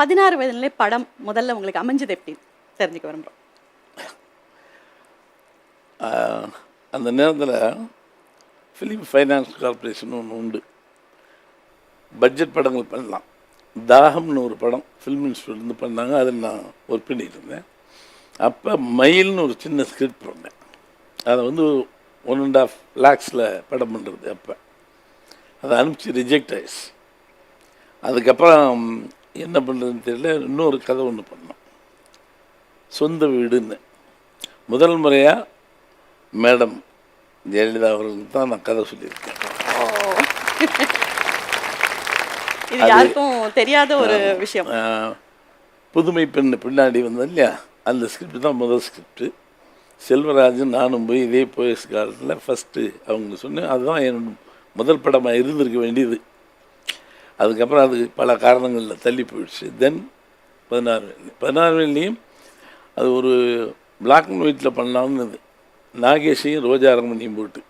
பதினாறு வயதுலே படம் முதல்ல உங்களுக்கு அமைஞ்சது எப்படி? தெரிஞ்சுக்க விரும்புகிறோம் அந்த நேரத்தில் ஃபிலிம் ஃபைனான்ஸ் கார்பரேஷன் ஒன்று உண்டு. பட்ஜெட் படங்கள் பண்ணலாம். தாகம்னு ஒரு படம் ஃபிலிம் இன்ஸ்டியூட்லேருந்து பண்ணாங்க. அதில் நான் ஒர்க் பண்ணிட்டு இருந்தேன். அப்போ மயில்னு ஒரு சின்ன ஸ்கிரிப்ட் பண்ணேன் அதை வந்து ஒன் அண்ட் ஆஃப் லேக்ஸில் படம் பண்ணுறது அப்போ. அதை அனுப்பிச்சு ரிஜெக்ட் ஆயிடுச்சு. அதுக்கப்புறம் என்ன பண்ணுறதுன்னு தெரியல இன்னொரு கதை ஒன்று பண்ணோம். சொந்த வீடுன்னு. முதல் முறையாக மேடம் ஜெயலலிதா அவர்களுக்கு தான் நான் கதை சொல்லியிருக்கேன். இது யாருக்கும் தெரியாத ஒரு விஷயம். புதுமை பெண் பின்னாடி வந்தது இல்லையா? அந்த ஸ்கிரிப்ட் தான் முதல் ஸ்கிரிப்ட் செல்வராஜன் நானும் போய் இதே போயஸ் காலத்தில் ஃபஸ்ட்டு அவங்க சொன்னேன் அதுதான் என்னோட முதல் படமாக இருந்திருக்க வேண்டியது. அதுக்கப்புறம் அது பல காரணங்களில் தள்ளி போயிடுச்சு. தென் பதினாறு வேலி. பதினாறு வேலையும் அது ஒரு பிளாக் அண்ட் ஒயிட்டில் பண்ணலாம்னு நாகேஷையும் ரோஜா ரமணியும் போட்டு.